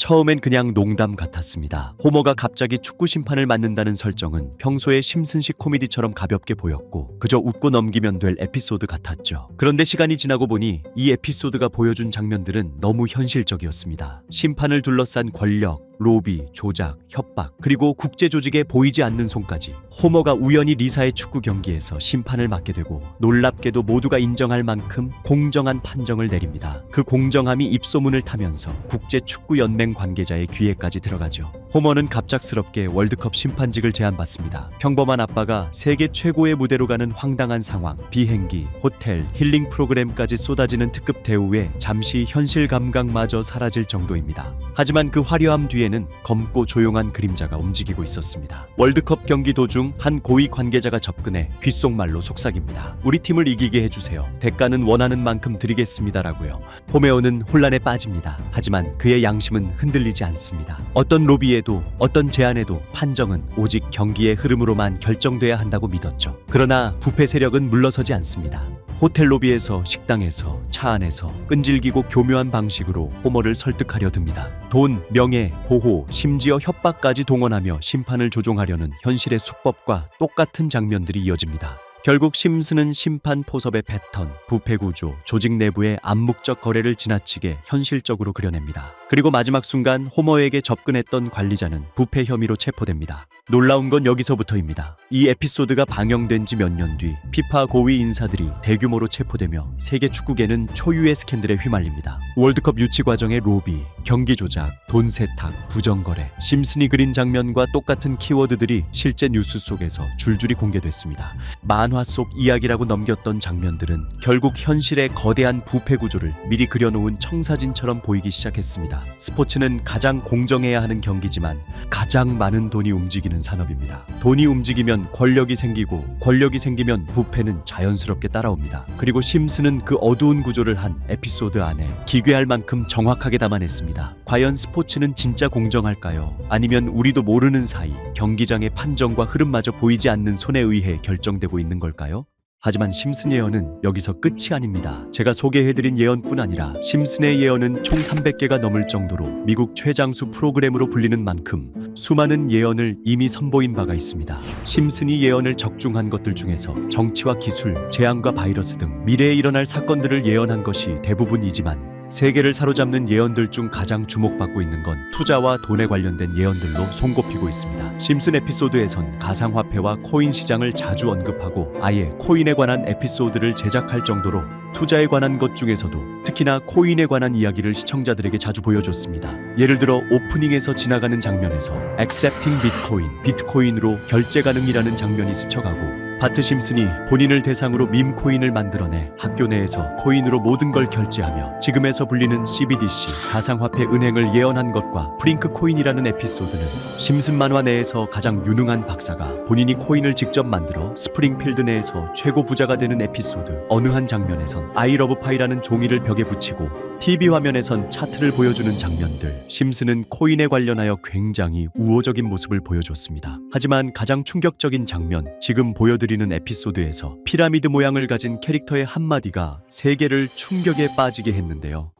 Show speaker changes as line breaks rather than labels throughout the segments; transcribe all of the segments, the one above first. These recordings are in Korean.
처음엔 그냥 농담 같았습니다. 호머가 갑자기 축구 심판을 맡는다는 설정은 평소에 심슨식 코미디처럼 가볍게 보였고 그저 웃고 넘기면 될 에피소드 같았죠. 그런데 시간이 지나고 보니 이 에피소드가 보여준 장면들은 너무 현실적이었습니다. 심판을 둘러싼 권력, 로비, 조작, 협박, 그리고 국제 조직에 보이지 않는 손까지 호머가 우연히 리사의 축구 경기에서 심판을 맡게 되고 놀랍게도 모두가 인정할 만큼 공정한 판정을 내립니다. 그 공정함이 입소문을 타면서 국제 축구 연맹 관계자의 귀에까지 들어가죠. 호머는 갑작스럽게 월드컵 심판직을 제안받습니다. 평범한 아빠가 세계 최고의 무대로 가는 황당한 상황, 비행기, 호텔, 힐링 프로그램까지 쏟아지는 특급 대우에 잠시 현실 감각마저 사라질 정도입니다. 하지만 그 화려함 뒤에 는 검고 조용한 그림자가 움직이고 있었습니다. 월드컵 경기 도중 한 고위 관계자가 접근해 귓속말로 속삭입니다. 우리 팀을 이기게 해주세요. 대가는 원하는 만큼 드리겠습니다라고요. 호메오는 혼란에 빠집니다. 하지만 그의 양심은 흔들리지 않습니다. 어떤 로비에도 어떤 제안에도 판정은 오직 경기의 흐름으로만 결정돼야 한다고 믿었죠. 그러나 부패 세력은 물러서지 않습니다. 호텔 로비에서 식당에서 차 안에서 끈질기고 교묘한 방식으로 호머를 설득하려 듭니다. 돈, 명예, 보호, 심지어 협박까지 동원하며 심판을 조종하려는 현실의 수법과 똑같은 장면들이 이어집니다. 결국 심스는 심판 포섭의 패턴, 부패 구조, 조직 내부의 암묵적 거래를 지나치게 현실적으로 그려냅니다. 그리고 마지막 순간 호머에게 접근했던 관리자는 부패 혐의로 체포됩니다. 놀라운 건 여기서부터입니다. 이 에피소드가 방영된 지 몇 년 뒤 피파 고위 인사들이 대규모로 체포되며 세계 축구계는 초유의 스캔들에 휘말립니다. 월드컵 유치 과정의 로비, 경기 조작, 돈 세탁, 부정거래, 심슨이 그린 장면과 똑같은 키워드들이 실제 뉴스 속에서 줄줄이 공개됐습니다. 만화 속 이야기라고 넘겼던 장면들은 결국 현실의 거대한 부패 구조를 미리 그려놓은 청사진처럼 보이기 시작했습니다. 스포츠는 가장 공정해야 하는 경기지만 가장 많은 돈이 움직이는 산업입니다. 돈이 움직이면 권력이 생기고 권력이 생기면 부패는 자연스럽게 따라옵니다. 그리고 심스는 그 어두운 구조를 한 에피소드 안에 기괴할 만큼 정확하게 담아냈습니다. 과연 스포츠는 진짜 공정할까요? 아니면 우리도 모르는 사이 경기장의 판정과 흐름마저 보이지 않는 손에 의해 결정되고 있는 걸까요? 하지만 심슨 예언은 여기서 끝이 아닙니다. 제가 소개해드린 예언뿐 아니라 심슨의 예언은 총 300개가 넘을 정도로 미국 최장수 프로그램으로 불리는 만큼 수많은 예언을 이미 선보인 바가 있습니다. 심슨이 예언을 적중한 것들 중에서 정치와 기술, 재앙과 바이러스 등 미래에 일어날 사건들을 예언한 것이 대부분이지만 세계를 사로잡는 예언들 중 가장 주목받고 있는 건 투자와 돈에 관련된 예언들로 손꼽히고 있습니다. 심슨 에피소드에선 가상화폐와 코인 시장을 자주 언급하고 아예 코인에 관한 에피소드를 제작할 정도로 투자에 관한 것 중에서도 특히나 코인에 관한 이야기를 시청자들에게 자주 보여줬습니다. 예를 들어 오프닝에서 지나가는 장면에서 accepting 비트코인, 비트코인으로 결제 가능이라는 장면이 스쳐가고 바트 심슨이 본인을 대상으로 밈 코인을 만들어내 학교 내에서 코인으로 모든 걸 결제하며 지금에서 불리는 CBDC 가상화폐 은행을 예언한 것과 프링크 코인이라는 에피소드는 심슨 만화 내에서 가장 유능한 박사가 본인이 코인을 직접 만들어 스프링필드 내에서 최고 부자가 되는 에피소드 어느 한 장면에선 아이러브 파이라는 종이를 벽에 붙이고 TV 화면에선 차트를 보여주는 장면들 심슨은 코인에 관련하여 굉장히 우호적인 모습을 보여줬습니다. 하지만 가장 충격적인 장면 지금 보여드리는 에피소드에서 피라미드 모양을 가진 캐릭터의 한마디가 세계를 충격에 빠지게 했는데요.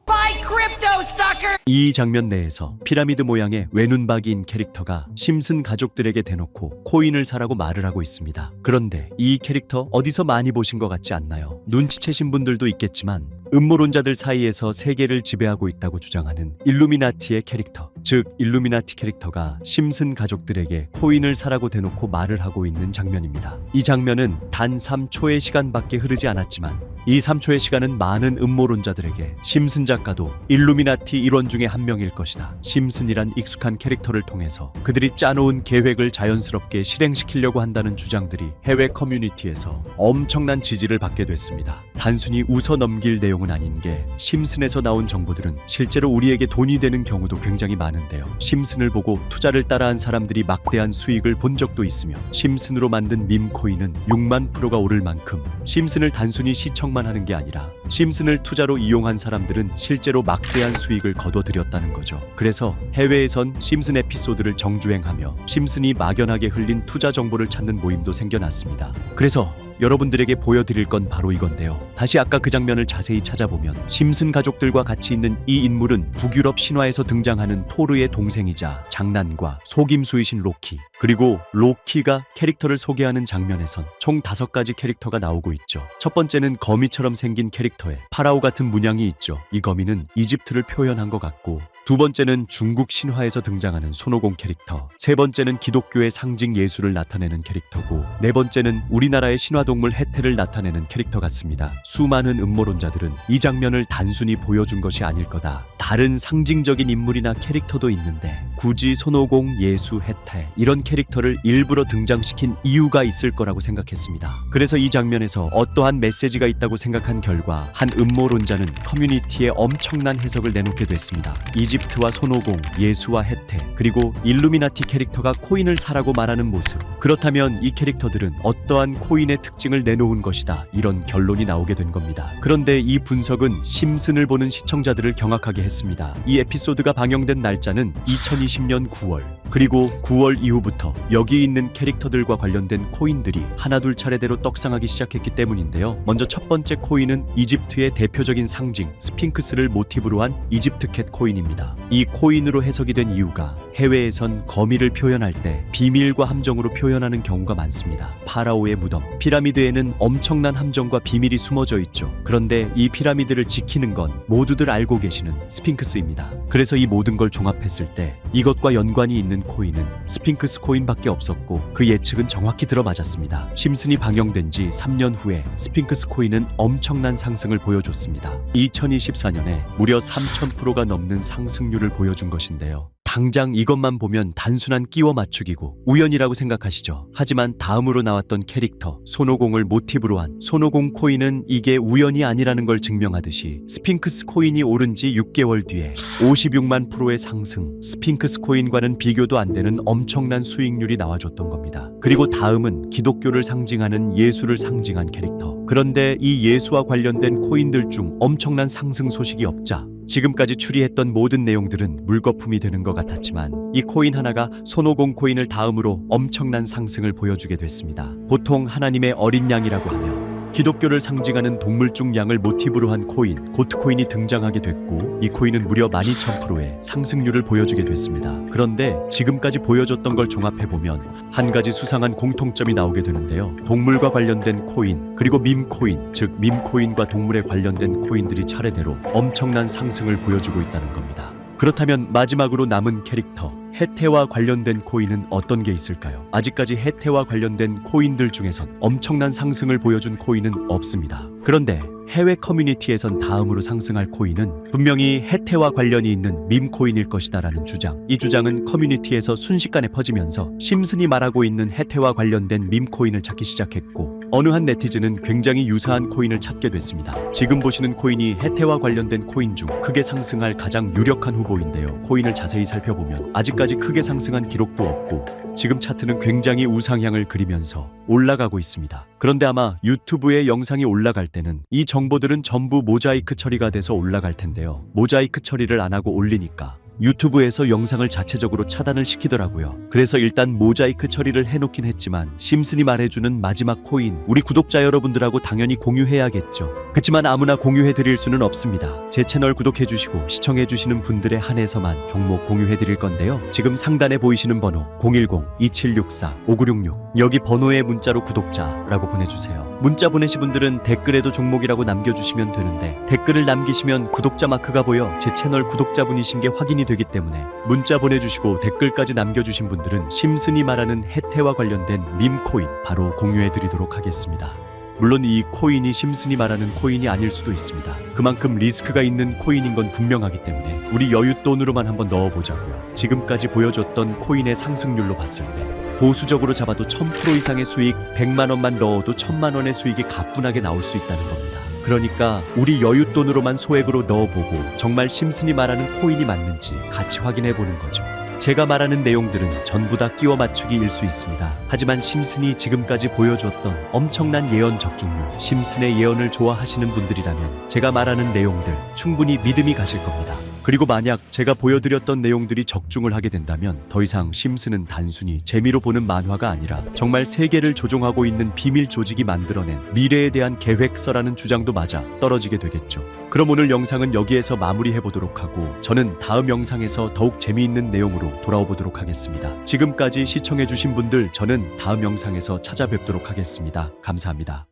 이 장면 내에서 피라미드 모양의 외눈박이인 캐릭터가 심슨 가족들에게 대놓고 코인을 사라고 말을 하고 있습니다. 그런데 이 캐릭터 어디서 많이 보신 것 같지 않나요? 눈치채신 분들도 있겠지만 음모론자들 사이에서 세계를 지배하고 있다고 주장하는 일루미나티의 캐릭터, 즉 일루미나티 캐릭터가 심슨 가족들에게 코인을 사라고 대놓고 말을 하고 있는 장면입니다. 이 장면은 단 3초의 시간밖에 흐르지 않았지만 이 3초의 시간은 많은 음모론자들에게 심슨 작가도 일루미나티 일원 중에 한 명일 것이다. 심슨이란 익숙한 캐릭터를 통해서 그들이 짜놓은 계획을 자연스럽게 실행시키려고 한다는 주장들이 해외 커뮤니티에서 엄청난 지지를 받게 됐습니다. 단순히 웃어 넘길 내용은 아닌 게 심슨에서 나온 정보들은 실제로 우리에게 돈이 되는 경우도 굉장히 많은데요. 심슨을 보고 투자를 따라한 사람들이 막대한 수익을 본 적도 있으며 심슨으로 만든 밈코인은 6만 프로가 오를 만큼 심슨을 단순히 시청 만 하는 게 아니라 심슨을 투자로 이용한 사람들은 실제로 막대한 수익을 거둬들였다는 거죠. 그래서 해외에선 심슨 에피소드를 정주행하며 심슨이 막연하게 흘린 투자 정보를 찾는 모임도 생겨났습니다. 그래서 여러분들에게 보여드릴 건 바로 이건데요. 다시 아까 그 장면을 자세히 찾아보면 심슨 가족들과 같이 있는 이 인물은 북유럽 신화에서 등장하는 토르의 동생이자 장난과 속임수이신 로키. 그리고 로키가 캐릭터를 소개하는 장면에선 총 다섯 가지 캐릭터가 나오고 있죠. 첫 번째는 거미처럼 생긴 캐릭터에 파라오 같은 문양이 있죠. 이 거미는 이집트를 표현한 것 같고 두 번째는 중국 신화에서 등장하는 손오공 캐릭터, 세 번째는 기독교의 상징 예수를 나타내는 캐릭터고, 네 번째는 우리나라의 신화동물 해태를 나타내는 캐릭터 같습니다. 수많은 음모론자들은 이 장면을 단순히 보여준 것이 아닐 거다. 다른 상징적인 인물이나 캐릭터도 있는데 굳이 손오공, 예수, 해태 이런 캐릭터를 일부러 등장시킨 이유가 있을 거라고 생각했습니다. 그래서 이 장면에서 어떠한 메시지가 있다고 생각한 결과 한 음모론자는 커뮤니티에 엄청난 해석을 내놓게 됐습니다. 이집 트와 손오공, 예수와 해태, 그리고 일루미나티 캐릭터가 코인을 사라고 말하는 모습. 그렇다면 이 캐릭터들은 어떠한 코인의 특징을 내놓은 것이다. 이런 결론이 나오게 된 겁니다. 그런데 이 분석은 심슨을 보는 시청자들을 경악하게 했습니다. 이 에피소드가 방영된 날짜는 2020년 9월. 그리고 9월 이후부터 여기 있는 캐릭터들과 관련된 코인들이 하나둘 차례대로 떡상하기 시작했기 때문인데요. 먼저 첫 번째 코인은 이집트의 대표적인 상징 스핑크스를 모티브로 한 이집트 캣 코인입니다. 이 코인으로 해석이 된 이유가 해외에선 거미를 표현할 때 비밀과 함정으로 표현하는 경우가 많습니다. 파라오의 무덤, 피라미드에는 엄청난 함정과 비밀이 숨어져 있죠. 그런데 이 피라미드를 지키는 건 모두들 알고 계시는 스핑크스입니다. 그래서 이 모든 걸 종합했을 때 이것과 연관이 있는 코인은 스핑크스 코인밖에 없었고 그 예측은 정확히 들어맞았습니다. 심슨이 방영된 지 3년 후에 스핑크스 코인은 엄청난 상승을 보여줬습니다. 2024년에 무려 3,000%가 넘는 상승률을 보여준 것인데요. 당장 이것만 보면 단순한 끼워 맞추기고 우연이라고 생각하시죠. 하지만 다음으로 나왔던 캐릭터 손오공을 모티브로 한 손오공 코인은 이게 우연이 아니라는 걸 증명하듯이 스핑크스 코인이 오른 지 6개월 뒤에 56만 프로의 상승 스핑크스 코인과는 비교도 안 되는 엄청난 수익률이 나와줬던 겁니다. 그리고 다음은 기독교를 상징하는 예수를 상징한 캐릭터. 그런데 이 예수와 관련된 코인들 중 엄청난 상승 소식이 없자 지금까지 추리했던 모든 내용들은 물거품이 되는 것 같았지만 이 코인 하나가 손오공 코인을 다음으로 엄청난 상승을 보여주게 됐습니다. 보통 하나님의 어린 양이라고 하며 기독교를 상징하는 동물 중 양을 모티브로 한 코인 고트 코인이 등장하게 됐고 이 코인은 무려 12,000%의 상승률을 보여주게 됐습니다. 그런데 지금까지 보여줬던 걸 종합해 보면 한 가지 수상한 공통점이 나오게 되는데요. 동물과 관련된 코인 그리고 밈 코인 즉 밈 코인과 동물에 관련된 코인들이 차례대로 엄청난 상승을 보여주고 있다는 겁니다. 그렇다면 마지막으로 남은 캐릭터 해태와 관련된 코인은 어떤 게 있을까요? 아직까지 해태와 관련된 코인들 중에선 엄청난 상승을 보여준 코인은 없습니다. 그런데 해외 커뮤니티에선 다음으로 상승할 코인은 분명히 해태와 관련이 있는 밈코인일 것이다라는 주장. 이 주장은 커뮤니티에서 순식간에 퍼지면서 심슨이 말하고 있는 해태와 관련된 밈코인을 찾기 시작했고 어느 한 네티즌은 굉장히 유사한 코인을 찾게 됐습니다. 지금 보시는 코인이 해태와 관련된 코인 중 크게 상승할 가장 유력한 후보인데요. 코인을 자세히 살펴보면 아직까지 크게 상승한 기록도 없고 지금 차트는 굉장히 우상향을 그리면서 올라가고 있습니다. 그런데 아마 유튜브에 영상이 올라갈 때는 이 정보들은 전부 모자이크 처리가 돼서 올라갈 텐데요. 모자이크 처리를 안 하고 올리니까 유튜브에서 영상을 자체적으로 차단을 시키더라고요. 그래서 일단 모자이크 처리를 해놓긴 했지만 심슨이 말해주는 마지막 코인 우리 구독자 여러분들하고 당연히 공유해야겠죠. 그치만 아무나 공유해드릴 수는 없습니다. 제 채널 구독해주시고 시청해주시는 분들에 한해서만 종목 공유해드릴 건데요. 지금 상단에 보이시는 번호 010-2764-5966 여기 번호에 문자로 구독자라고 보내주세요. 문자 보내신 분들은 댓글에도 종목이라고 남겨주시면 되는데 댓글을 남기시면 구독자 마크가 보여 제 채널 구독자분이신 게 확인이 되기 때문에 문자 보내주시고 댓글까지 남겨주신 분들은 심슨이 말하는 혜태와 관련된 밈코인 바로 공유해드리도록 하겠습니다. 물론 이 코인이 심슨이 말하는 코인이 아닐 수도 있습니다. 그만큼 리스크가 있는 코인인 건 분명하기 때문에 우리 여윳돈으로만 한번 넣어보자고요. 지금까지 보여줬던 코인의 상승률로 봤을 때 보수적으로 잡아도 1000% 이상의 수익 100만 원만 넣어도 1000만 원의 수익이 가뿐하게 나올 수 있다는 겁니다. 그러니까 우리 여윳돈으로만 소액으로 넣어보고 정말 심슨이 말하는 코인이 맞는지 같이 확인해 보는 거죠. 제가 말하는 내용들은 전부 다 끼워 맞추기일 수 있습니다. 하지만 심슨이 지금까지 보여주었던 엄청난 예언 적중률, 심슨의 예언을 좋아하시는 분들이라면 제가 말하는 내용들 충분히 믿음이 가실 겁니다. 그리고 만약 제가 보여드렸던 내용들이 적중을 하게 된다면 더 이상 심슨은 단순히 재미로 보는 만화가 아니라 정말 세계를 조종하고 있는 비밀 조직이 만들어낸 미래에 대한 계획서라는 주장도 맞아 떨어지게 되겠죠. 그럼 오늘 영상은 여기에서 마무리해 보도록 하고 저는 다음 영상에서 더욱 재미있는 내용으로 돌아오 보도록 하겠습니다. 지금까지 시청해 주신 분들 저는 다음 영상에서 찾아뵙도록 하겠습니다. 감사합니다.